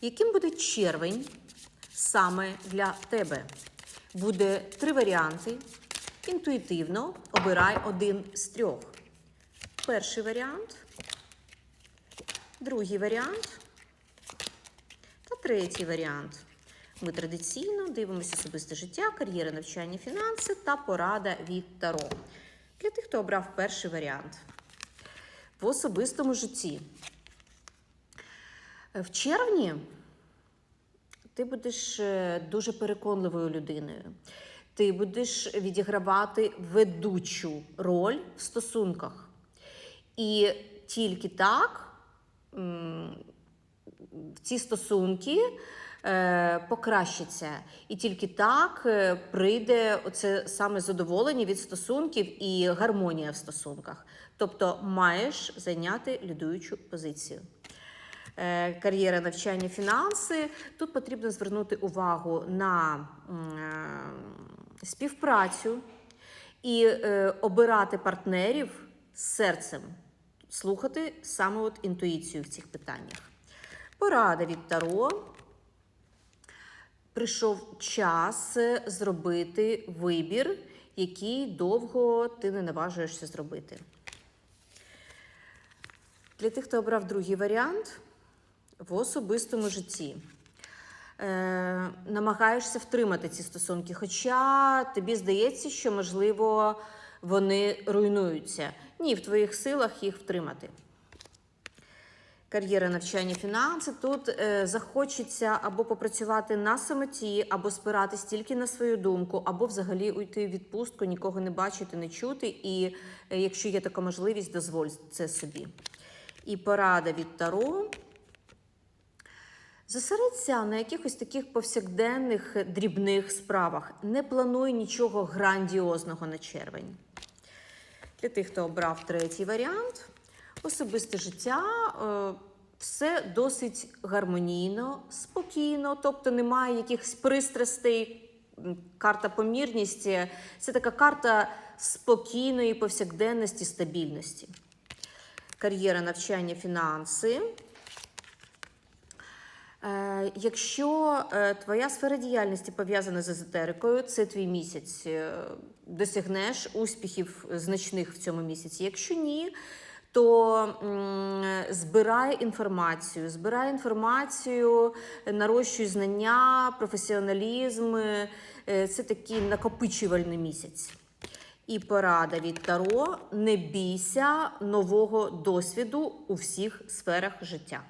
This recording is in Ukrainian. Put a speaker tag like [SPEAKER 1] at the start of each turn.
[SPEAKER 1] Яким буде червень саме для тебе? Буде три варіанти. Інтуїтивно обирай один з трьох. Перший варіант, другий варіант та третій варіант. Ми традиційно дивимося особисте життя, кар'єра, навчання, фінанси та порада від Таро. Для тих, хто обрав перший варіант. В особистому житті. В червні ти будеш е, дуже переконливою людиною. Ти будеш відігравати ведучу роль в стосунках. І тільки так ці стосунки е, покращаться. І тільки так е, прийде оце саме задоволення від стосунків і гармонія в стосунках. Тобто маєш зайняти лідуючу позицію. Е, Кар'єра, навчання, фінанси. Тут потрібно звернути увагу на е, співпрацю і е, обирати партнерів з серцем, слухати саме от інтуїцію в цих питаннях. Порада від Таро. Прийшов час зробити вибір, який довго ти не наважуєшся зробити. Для тих, хто обрав другий варіант, в особистому житті е, намагаєшся втримати ці стосунки, хоча тобі здається, що, можливо, вони руйнуються. Ні, в твоїх силах їх втримати. Кар'єра, навчання, фінанси. Тут е, захочеться або попрацювати на самоті, або спиратись тільки на свою думку, або взагалі уйти в відпустку, нікого не бачити, не чути. І е, якщо є така можливість, дозволь це собі. І порада від Таро. Зосередься на якихось таких повсякденних дрібних справах. Не плануй нічого грандіозного на червень. Для тих, хто обрав третій варіант, особисте життя. е, Все досить гармонійно, спокійно, тобто немає якихось пристрастей. Карта помірність це така карта спокійної повсякденності, стабільності. Кар'єра, навчання, фінанси. Е, Якщо е, твоя сфера діяльності пов'язана з езотерикою, це твій місяць. Е, Досягнеш успіхів значних в цьому місяці. Якщо ні, то збирай інформацію, збирай інформацію, нарощуй знання, професіоналізм. Це такий накопичувальний місяць. І порада від Таро: не бійся нового досвіду у всіх сферах життя.